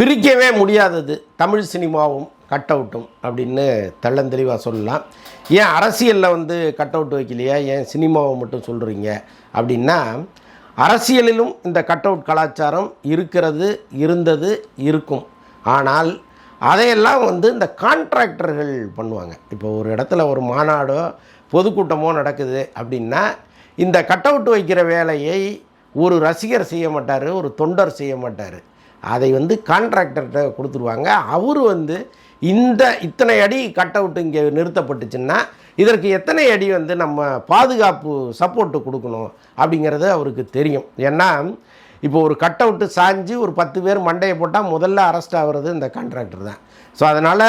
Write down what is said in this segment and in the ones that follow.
பிரிக்கவே முடியாதது. தமிழ் சினிமாவும் கட் அவுட்டும் அப்படின்னு தெள்ளந்தெளிவாக சொல்லலாம். ஏன் அரசியலில் வந்து கட் அவுட் வைக்கலையா? ஏன் சினிமாவை மட்டும் சொல்கிறீங்க அப்படின்னா அரசியலிலும் இந்த கட் அவுட் கலாச்சாரம் இருக்கிறது இருந்தது இருக்கும். ஆனால் அதையெல்லாம் வந்து இந்த கான்ட்ராக்டர்கள் பண்ணுவாங்க. இப்போ ஒரு இடத்துல ஒரு மாநாடோ பொதுக்கூட்டமோ நடக்குது அப்படின்னா இந்த கட் அவுட் வைக்கிற வேலையை ஒரு ரசிகர் செய்ய மாட்டார் ஒரு தொண்டர் செய்ய மாட்டார். அதை வந்து கான்ட்ராக்டர்கிட்ட கொடுத்துருவாங்க. அவர் வந்து இந்த இத்தனை அடி கட் அவுட் இங்கே நிறுத்தப்பட்டுச்சுன்னா இதற்கு எத்தனை அடி வந்து நம்ம பாதுகாப்பு சப்போர்ட்டு கொடுக்கணும் அப்படிங்கிறது அவருக்கு தெரியும். ஏன்னா இப்போ ஒரு கட் அவுட்டு சாஞ்சு ஒரு பத்து பேர் மண்டையை போட்டால் முதல்ல அரெஸ்ட் ஆகிறது இந்த கான்ட்ராக்டர் தான். ஸோ அதனால்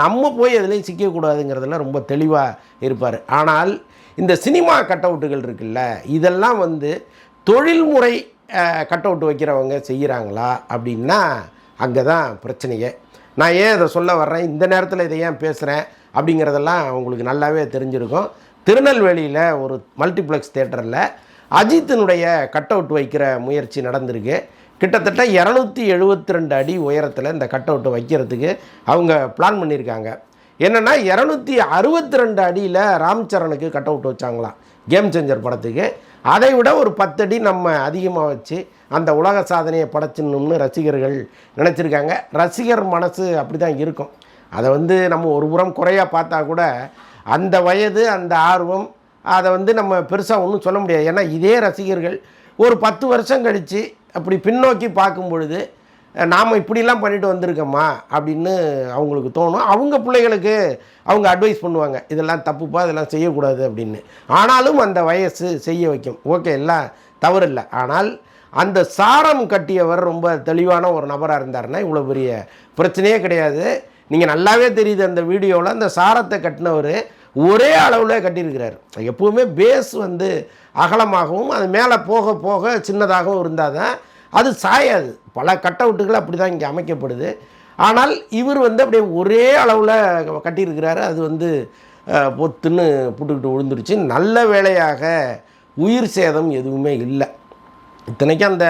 நம்ம போய் எதுலேயும் சிக்கக்கூடாதுங்கிறதுல ரொம்ப தெளிவாக இருப்பார். ஆனால் இந்த சினிமா கட் அவுட்டுகள் இருக்குல்ல இதெல்லாம் வந்து தொழில்முறை கட் அவுட் வைக்கிறவங்க செய்கிறாங்களா அப்படின்னா அங்கே தான் பிரச்சனையே. நான் ஏன் இதை சொல்ல வர்றேன்? இந்த நேரத்தில் இதை ஏன் பேசுகிறேன் அப்படிங்கிறதெல்லாம் உங்களுக்கு நல்லாவே தெரிஞ்சிருக்கும். திருநெல்வேலியில் ஒரு மல்டிப்ளெக்ஸ் தேட்டரில் அஜித்தினுடைய கட் அவுட் வைக்கிற முயற்சி நடந்திருக்கு. கிட்டத்தட்ட இரநூத்தி எழுபத்தி ரெண்டு அடி உயரத்தில் இந்த கட் அவுட்டை வைக்கிறதுக்கு அவங்க பிளான் பண்ணியிருக்காங்க. என்னென்னா இரநூத்தி அறுபத்தி ரெண்டு அடியில் ராம் சரணுக்கு கட் அவுட் வச்சாங்களாம். கேம் சேஞ்சர் படத்துக்கு. அதை விட ஒரு பத்தடி நம்ம அதிகமாக வச்சு அந்த உலக சாதனையை படைச்சிடணும்னு ரசிகர்கள் நினச்சிருக்காங்க. ரசிகர் மனசு அப்படி தான் இருக்கும். அதை வந்து நம்ம ஒரு புறம் குறையாக பார்த்தா கூட அந்த வயது அந்த ஆர்வம் அதை வந்து நம்ம பெருசாக ஒன்றும் சொல்ல முடியாது. ஏன்னா இதே ரசிகர்கள் ஒரு பத்து வருஷம் கழித்து அப்படி பின்னோக்கி பார்க்கும் பொழுது நாம் இப்படிலாம் பண்ணிட்டு வந்திருக்கோமா அப்படின்னு அவங்களுக்கு தோணும். அவங்க பிள்ளைகளுக்கு அவங்க அட்வைஸ் பண்ணுவாங்க. இதெல்லாம் தப்புப்பா இதெல்லாம் செய்யக்கூடாது அப்படின்னு. ஆனாலும் அந்த வயசு செய்ய வைக்கும். ஓகே எல்லாம் தவறு இல்லை ஆனால் அந்த சாரம் கட்டியவர் ரொம்ப தெளிவான ஒரு நபராக இருந்தாருன்னா இவ்வளோ பெரிய பிரச்சனையே கிடையாது. நீங்கள் நல்லாவே தெரியுது அந்த வீடியோவில் அந்த சாரத்தை கட்டினவர் ஒரே அளவில் கட்டியிருக்கிறார். எப்போவுமே பேஸ் வந்து அகலமாகவும் அது மேலே போக போக சின்னதாகவும் இருந்தால் தான் அது சாயாது பல கட் அவுட்டுகள் அப்படி தான் இங்கே அமைக்கப்படுது. ஆனால் இவர் வந்து அப்படியே ஒரே அளவில் கட்டியிருக்கிறாரு. அது வந்து பொத்துன்னு புட்டுக்கிட்டு விழுந்துருச்சு. நல்ல வேலையாக உயிர் சேதம் எதுவுமே இல்லை. இத்தனைக்கும் அந்த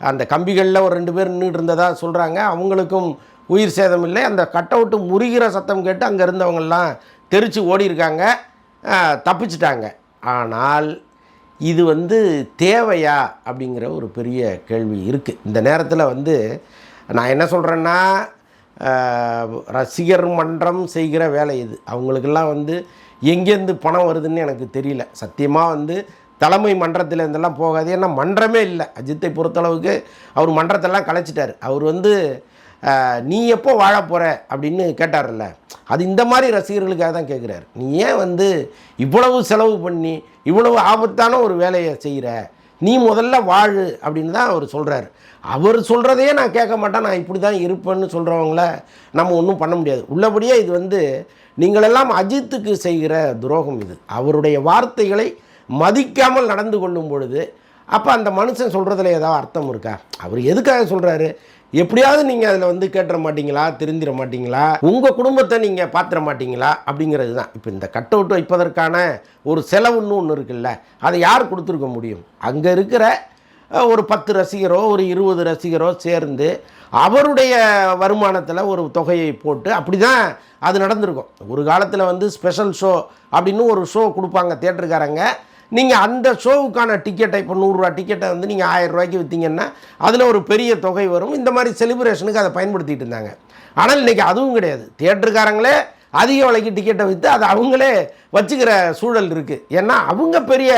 அந்த கம்பிகளில் ஒரு ரெண்டு பேர் நின்றுட்டு இருந்ததாக சொல்கிறாங்க அவங்களுக்கும் உயிர் சேதம் இல்லை. அந்த கட் அவுட்டு முறிகிற சத்தம் கேட்டு அங்கே இருந்தவங்கெல்லாம் தெரித்து ஓடி இருக்காங்க தப்பிச்சிட்டாங்க. ஆனால் இது வந்து தேவையா அப்படிங்கிற ஒரு பெரிய கேள்வி இருக்குது இந்த நேரத்தில் வந்து நான் என்ன சொல்கிறேன்னா ரசிகர் மன்றம் செய்கிற வேலை இது. அவங்களுக்கெல்லாம் வந்து எங்கேருந்து பணம் வருதுன்னு எனக்கு தெரியல. சத்தியமாக வந்து தலைமை மன்றத்தில் இருந்தெல்லாம் போகாது. ஏன்னா மன்றமே இல்லை. அஜித்தை பொறுத்தளவுக்கு அவர் மன்றத்தெல்லாம் கலைச்சிட்டார். அவர் வந்து நீ எப்போ வாழ போகிற அப்படின்னு கேட்டார்ல அது இந்த மாதிரி ரசிகர்களுக்காக தான் கேட்குறாரு நீ ஏன் வந்து இவ்வளவு செலவு பண்ணி இவ்வளவு ஆபத்தான ஒரு வேலையை செய்கிற நீ முதல்ல வாழு அப்படின்னு தான் அவர் சொல்கிறாரு அவர் சொல்கிறதையே நான் கேட்க மாட்டேன். நான் இப்படி தான் இருப்பேன்னு சொல்கிறவங்கள நம்ம ஒன்றும் பண்ண முடியாது. உள்ளபடியே இது வந்து நீங்களெல்லாம் அஜித்துக்கு செய்கிற துரோகம் இது. அவருடைய வார்த்தைகளை மதிக்காமல் நடந்து கொள்ளும் பொழுது அப்போ அந்த மனுஷன் சொல்கிறதுல ஏதாவது அர்த்தம் இருக்கா? அவர் எதுக்காக சொல்கிறாரு எப்படியாவது நீங்கள் அதில் வந்து கேட்டுற மாட்டீங்களா திருந்திட மாட்டீங்களா உங்கள் குடும்பத்தை நீங்கள் பார்த்துட மாட்டீங்களா அப்படிங்கிறது தான். இப்போ இந்த கட் அவுட் வைப்பதற்கான ஒரு செலவுன்னு ஒன்று இருக்குல்ல அதை யார் கொடுத்துருக்க முடியும்? அங்கே இருக்கிற ஒரு பத்து ரசிகரோ ஒரு இருபது ரசிகரோ சேர்ந்து அவருடைய வருமானத்தில் ஒரு தொகையை போட்டு அப்படி தான் அது நடந்திருக்கும். ஒரு காலத்தில் வந்து ஸ்பெஷல் ஷோ அப்படின்னு ஒரு ஷோ கொடுப்பாங்க தேட்டருக்காரங்க நீங்கள் அந்த ஷோவுக்கான டிக்கெட்டை இப்போ நூறுரூவா டிக்கெட்டை வந்து நீங்கள் ஆயிரம் ரூபாய்க்கு விற்றீங்கன்னா அதில் ஒரு பெரிய தொகை வரும். இந்த மாதிரி செலிப்ரேஷனுக்கு அதை பயன்படுத்திட்டு இருந்தாங்க. ஆனால் இன்றைக்கி அதுவும் கிடையாது. தியேட்டருக்காரங்களே அதிக விலைக்கு டிக்கெட்டை விற்று அதை அவங்களே வச்சுக்கிற சூழல் இருக்குது ஏன்னா அவங்க பெரிய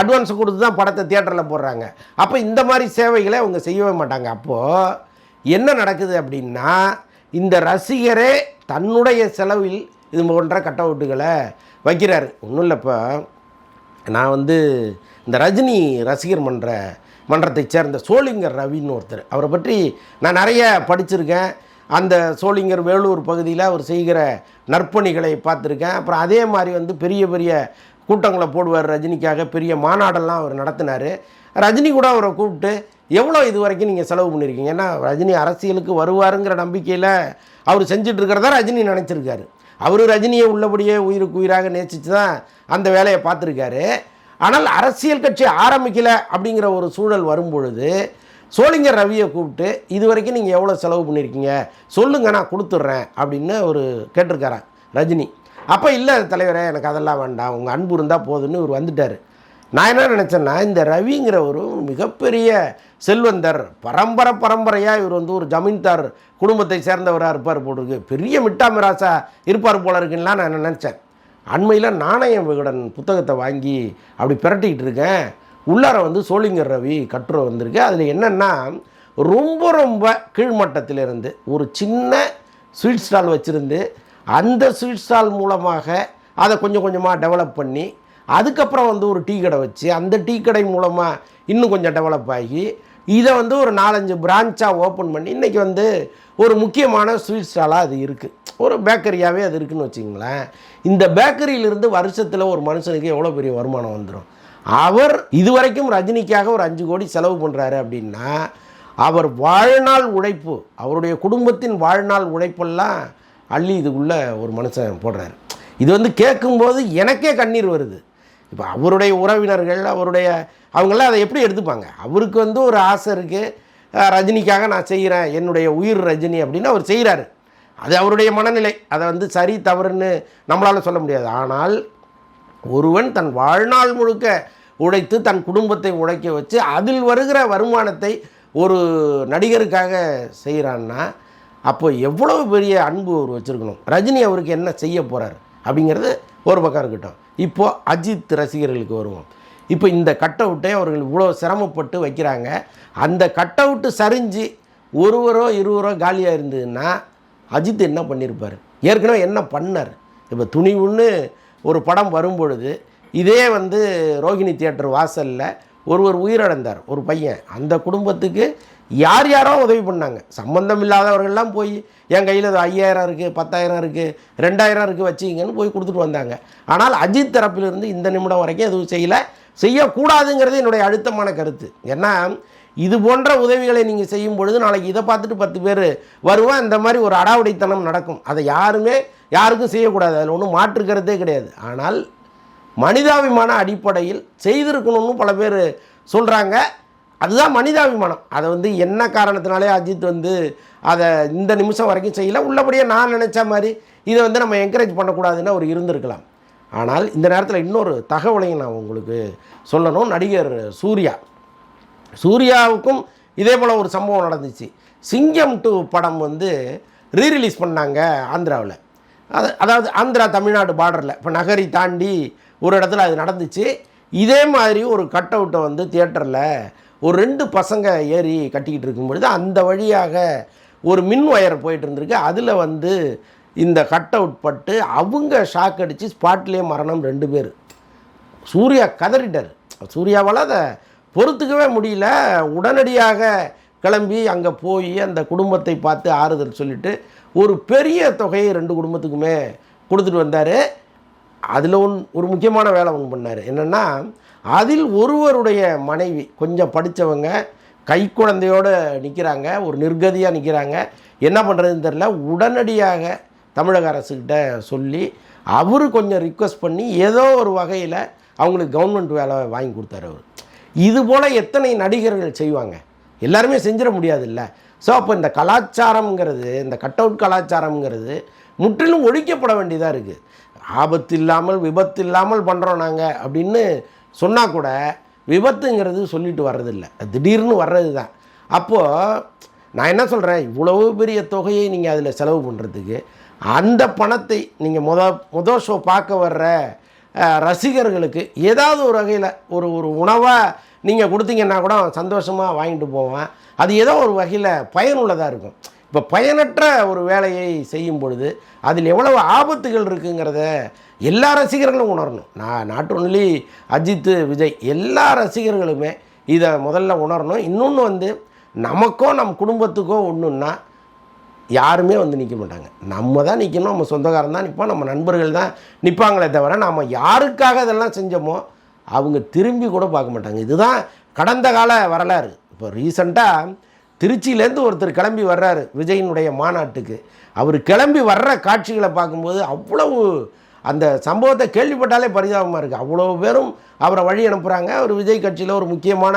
அட்வான்ஸ் கொடுத்து தான் படத்தை தியேட்டரில் போடுறாங்க. அப்போ இந்த மாதிரி சேவைகளை அவங்க செய்யவே மாட்டாங்க. அப்போது என்ன நடக்குது அப்படின்னா இந்த ரசிகரே தன்னுடைய செலவில் இது போன்ற கட் அவுட்டுகளை வைக்கிறாரு ஒன்றும் இல்லைப்பா நான் வந்து இந்த ரஜினி ரசிகர் மன்ற மன்றத்தைச் சேர்ந்த சோளிங்கர் ரவின்னு ஒருத்தர். அவரை பற்றி நான் நிறைய படிச்சிருக்கேன். அந்த சோளிங்கர் வேலூர் பகுதியில் அவர் செய்கிற நற்பணிகளை பார்த்துருக்கேன். அப்புறம் அதே மாதிரி வந்து பெரிய பெரிய கூட்டங்களை போடுவார் ரஜினிக்காக. பெரிய மாநாடெல்லாம் அவர் நடத்தினார். ரஜினி கூட அவரை கூப்பிட்டு எவ்வளோ இது வரைக்கும் நீங்கள் செலவு பண்ணியிருக்கீங்க? ஏன்னா ரஜினி அரசியலுக்கு வருவாருங்கிற நம்பிக்கையில் அவர் செஞ்சிட்ருக்கிறதா ரஜினி நினச்சிருக்காரு. அவர் ரஜினியை உள்ளபடியே உயிருக்கு உயிராக நேசித்து தான் அந்த வேலையை பார்த்துருக்காரு. ஆனால் அரசியல் கட்சி ஆரம்பிக்கலை அப்படிங்கிற ஒரு சூழல் வரும்பொழுது சோளிங்கர் ரவியை கூப்பிட்டு இது வரைக்கும் நீங்கள் எவ்வளோ செலவு பண்ணியிருக்கீங்க? சொல்லுங்க நான் கொடுத்துட்றேன் அப்படின்னு ஒரு கேட்டிருக்காரன் ரஜினி. அப்போ இல்லை தலைவரே எனக்கு அதெல்லாம் வேண்டாம். உங்கள் அன்பு இருந்தால் போதுன்னு இவர் வந்துட்டார். நான் என்ன நினச்சேன்னா இந்த ரவிங்கிற ஒரு மிகப்பெரிய செல்வந்தர் பரம்பரை பரம்பரையாக இவர் வந்து ஒரு ஜமீன்தார் குடும்பத்தை சேர்ந்தவராக இருப்பார் போட்டிருக்கு பெரிய மிட்டா மிராசா இருப்பார் போல இருக்குன்னா நான் நினச்சேன். அண்மையில் நாணய விகடன் புத்தகத்தை வாங்கி அப்படி பிரட்டிக்கிட்டு இருக்கேன். உள்ளார வந்து சோளிங்கர் ரவி கட்டுரை வந்திருக்கு. அதில் என்னென்னா ரொம்ப ரொம்ப கீழ்மட்டத்திலிருந்து ஒரு சின்ன ஸ்வீட் ஸ்டால் வச்சுருந்து அந்த ஸ்வீட் ஸ்டால் மூலமாக அதை கொஞ்சம் கொஞ்சமாக டெவலப் பண்ணி அதுக்கப்புறம் வந்து ஒரு டீ கடை வச்சு அந்த டீ கடை மூலமாக இன்னும் கொஞ்சம் டெவலப் ஆகி இதை வந்து ஒரு நாலஞ்சு பிரான்ச்சாக ஓப்பன் பண்ணி இன்றைக்கி வந்து ஒரு முக்கியமான ஸ்வீட் ஸ்டாலாக அது இருக்குது ஒரு பேக்கரியாகவே அது இருக்குன்னு வச்சிங்களேன் இந்த பேக்கரியிலிருந்து வருஷத்தில் ஒரு மனுஷனுக்கு எவ்வளோ பெரிய வருமானம் வந்துடும் அவர் இதுவரைக்கும் ரஜினிக்காக ஒரு அஞ்சு கோடி செலவு பண்ணுறாரு அப்படின்னா அவர் வாழ்நாள் உழைப்பு அவருடைய குடும்பத்தின் வாழ்நாள் உழைப்பெல்லாம் அள்ளி இதுக்குள்ளே ஒரு மனுஷன் போடுறாரு. இது வந்து கேட்கும்போது எனக்கே கண்ணீர் வருது. இப்போ அவருடைய உறவினர்கள் அவருடைய அவங்களாம் அதை எப்படி எடுத்துப்பாங்க? அவருக்கு வந்து ஒரு ஆசை இருக்குது ரஜினிக்காக நான் செய்கிறேன் என்னுடைய உயிர் ரஜினி அப்படின்னு அவர் செய்கிறாரு அது அவருடைய மனநிலை. அதை வந்து சரி தவறுன்னு நம்மளால் சொல்ல முடியாது. ஆனால் ஒருவன் தன் வாழ்நாள் முழுக்க உழைத்து தன் குடும்பத்தை உழைக்க வச்சு அதில் வருகிற வருமானத்தை ஒரு நடிகருக்காக செய்கிறான்னா அப்போ எவ்வளவு பெரிய அன்பு அவர் வச்சுருக்கணும்? ரஜினி அவருக்கு என்ன செய்ய போகிறார் அப்படிங்கிறது ஒரு பக்கம் இருக்கட்டும். இப்போது அஜித் ரசிகர்களுக்கு வருவோம். இப்போ இந்த கட் அவுட்டை அவர்கள் இவ்வளோ சிரமப்பட்டு வைக்கிறாங்க. அந்த கட் அவுட்டு சரிஞ்சு ஒருவரோ இருவரோ காலியாக இருந்ததுன்னா அஜித் என்ன பண்ணியிருப்பார் ஏற்கனவே என்ன பண்ணார்? இப்போ துணிவுன்னு ஒரு படம் வரும்பொழுது இதே வந்து ரோகிணி தியேட்டர் வாசலில் ஒருவர் உயிரிழந்தார் ஒரு பையன். அந்த குடும்பத்துக்கு யார் யாரோ உதவி பண்ணாங்க. சம்மந்தம் இல்லாதவர்கள்லாம் போய் என் கையில் அது ஐயாயிரம் இருக்குது பத்தாயிரம் இருக்குது ரெண்டாயிரம் இருக்குது வச்சுக்கிங்கன்னு போய் கொடுத்துட்டு வந்தாங்க. ஆனால் அஜித் தரப்பிலிருந்து இந்த நிமிடம் வரைக்கும் எதுவும் செய்யலை. செய்யக்கூடாதுங்கிறது என்னுடைய அழுத்தமான கருத்து. ஏன்னா இது போன்ற உதவிகளை நீங்கள் செய்யும் பொழுது நாளைக்கு இதை பார்த்துட்டு பத்து பேர் வருவோம். இந்த மாதிரி ஒரு அடாவடித்தனம் நடக்கும். அதை யாருமே யாருக்கும் செய்யக்கூடாது. அதில் ஒன்றும் மாற்றுக்கிறதே கிடையாது. ஆனால் மனிதாபிமான அடிப்படையில் செய்திருக்கணும்னு பல பேர் சொல்கிறாங்க அதுதான் மனிதாபிமானம். அதை வந்து என்ன காரணத்தினாலே அஜித் வந்து அதை இந்த நிமிஷம் வரைக்கும் செய்யல. உள்ளபடியே நான் நினச்ச மாதிரி இதை வந்து நம்ம என்கரேஜ் பண்ணக்கூடாதுன்னு அவர் இருந்திருக்கலாம். ஆனால் இந்த நேரத்தில் இன்னொரு தகவலையும் நான் உங்களுக்கு சொல்லணும். நடிகர் சூர்யா. சூர்யாவுக்கும் இதே போல் ஒரு சம்பவம் நடந்துச்சு. சிங்கம் டூ படம் வந்து ரீரிலீஸ் பண்ணாங்க ஆந்திராவில். அது அதாவது ஆந்திரா தமிழ்நாடு பார்டரில் இப்போ நகரி தாண்டி ஒரு இடத்துல அது நடந்துச்சு. இதே மாதிரி ஒரு கட் அவுட்டை வந்து தியேட்டரில் ஒரு ரெண்டு பசங்க ஏறி கட்டிக்கிட்டு இருக்கும் பொழுது அந்த வழியாக ஒரு மின் ஒயர் போயிட்டு இருந்திருக்கு அதில் வந்து இந்த கட் அவுட் பட்டு அவங்க ஷாக் அடித்து ஸ்பாட்லேயே மரணம் ரெண்டு பேர். சூர்யா கதறிட்டார். சூர்யாவால் அதை பொறுத்துக்கவே முடியல. உடனடியாக கிளம்பி அங்கே போய் அந்த குடும்பத்தை பார்த்து ஆறுதல் சொல்லிட்டு ஒரு பெரிய தொகையை ரெண்டு குடும்பத்துக்குமே கொடுத்துட்டு வந்தார். அதில் ஒன் ஒரு முக்கியமான வேலை ஒன்று பண்ணார். என்னென்னா அதில் ஒருவருடைய மனைவி கொஞ்சம் படித்தவங்க கை குழந்தையோடு நிற்கிறாங்க ஒரு நிர்கதியாக நிற்கிறாங்க என்ன பண்ணுறதுன்னு தெரில உடனடியாக தமிழக அரசுக்கிட்ட சொல்லி அவர் கொஞ்சம் ரிக்வெஸ்ட் பண்ணி ஏதோ ஒரு வகையில் அவங்களுக்கு கவர்மெண்ட் வேலை வாங்கி கொடுத்தாரு அவர். இது போல் எத்தனை நடிகர்கள் செய்வாங்க? எல்லாருமே செஞ்சிட முடியாதுல்ல. ஸோ அப்போ இந்த கலாச்சாரம்ங்கிறது இந்த கட் அவுட் கலாச்சாரம்ங்கிறது முற்றிலும் ஒழிக்கப்பட வேண்டியதாக இருக்குது ஆபத்து இல்லாமல் விபத்து இல்லாமல் பண்ணுறோம் நாங்கள் அப்படின்னு சொன்னால் கூட விபத்துங்கிறது சொல்லிட்டு வர்றதில்ல. திடீர்னு வர்றது தான் அப்போது நான் என்ன சொல்கிறேன் இவ்வளவு பெரிய தொகையை நீங்கள் அதில் செலவு பண்ணுறதுக்கு அந்த பணத்தை நீங்கள் முத முத ஷோ பார்க்க வர்ற ரசிகர்களுக்கு ஏதாவது ஒரு வகையில் ஒரு ஒரு உணவாக நீங்கள் கொடுத்தீங்கன்னா கூட சந்தோஷமாக வாங்கிட்டு போவேன். அது ஏதோ ஒரு வகையில் பயனுள்ளதாக இருக்கும். இப்போ பயனற்ற ஒரு வேலையை செய்யும் பொழுது அதில் எவ்வளவு ஆபத்துகள் இருக்குங்கிறத எல்லா ரசிகர்களும் உணரணும். நான் நாட் ஒன்லி அஜித் விஜய் எல்லா ரசிகர்களுமே இதை முதல்ல உணரணும். இன்னொன்று வந்து நமக்கோ நம் குடும்பத்துக்கோ ஒன்றுன்னா யாருமே வந்து நிற்க மாட்டாங்க. நம்ம தான் நிற்கணும் நம்ம சொந்தக்காரன் தான் நிற்போம் நம்ம நண்பர்கள் தான் நிற்பாங்களே தவிர நாம் யாருக்காக இதெல்லாம் செஞ்சோமோ அவங்க திரும்பி கூட பார்க்க மாட்டாங்க. இதுதான் கடந்த கால வரலாறு. இப்போ ரீசண்டாக திருச்சியிலேருந்து ஒருத்தர் கிளம்பி வர்றாரு விஜயினுடைய மாநாட்டுக்கு. அவர் கிளம்பி வர்ற காட்சிகளை பார்க்கும்போது அவ்வளவு அந்த சம்பவத்தை கேள்விப்பட்டாலே பரிதாபமாக இருக்குது அவ்வளோ பேரும் அவரை வழி அனுப்புகிறாங்க அவர் விஜய் கட்சியில் ஒரு முக்கியமான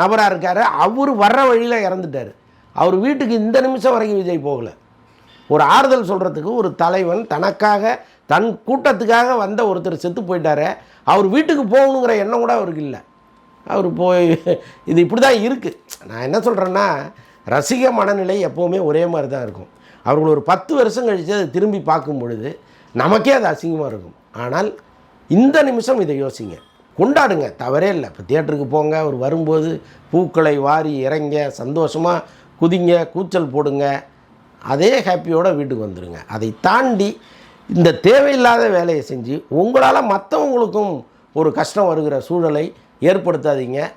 நபராக இருக்கார். அவர் வர்ற வழியில் இறந்துட்டார். அவர் வீட்டுக்கு இந்த நிமிஷம் வரைக்கும் விஜய் போகலை. ஒரு ஆறுதல் சொல்கிறதுக்கு ஒரு தலைவன் தனக்காக தன் கூட்டத்துக்காக வந்த ஒருத்தர் செத்து போயிட்டார். அவர் வீட்டுக்கு போகணுங்கிற எண்ணம் கூட அவருக்கு இல்லை. அவர் போய் இது இப்படி தான் இருக்குது நான் என்ன சொல்கிறேன்னா ரசிக மனநிலை எப்போவுமே ஒரே மாதிரி தான் இருக்கும். அவர்கள் ஒரு பத்து வருஷம் கழித்து அதை திரும்பி பார்க்கும் பொழுது நமக்கே அது அசிங்கமாக இருக்கும். ஆனால் இந்த நிமிஷம் இதை யோசிங்க. கொண்டாடுங்க. தவறே இல்லை. இப்போ தியேட்டருக்கு போங்க. அவர் வரும்போது பூக்களை வாரி இறங்க சந்தோஷமாக குதிங்க கூச்சல் போடுங்க. அதே ஹாப்பியோட வீட்டுக்கு வந்துடுங்க அதை தாண்டி இந்த தேவையில்லாத வேலையை செஞ்சு உங்களால் மற்றவங்களுக்கும் ஒரு கஷ்டம் வருகிற சூழலை ஏற்படுத்தாதீங்க.